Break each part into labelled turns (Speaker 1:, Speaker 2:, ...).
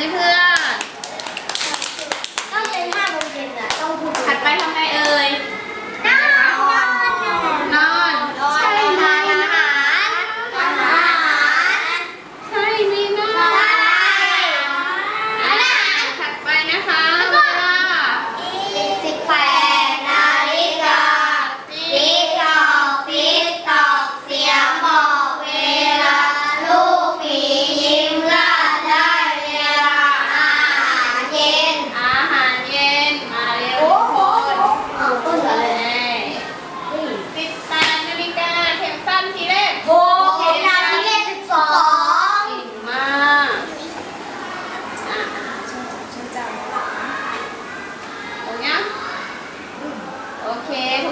Speaker 1: เพื่อน
Speaker 2: น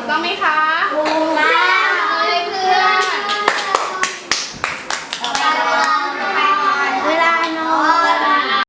Speaker 2: ต้อง
Speaker 1: ไหมคะ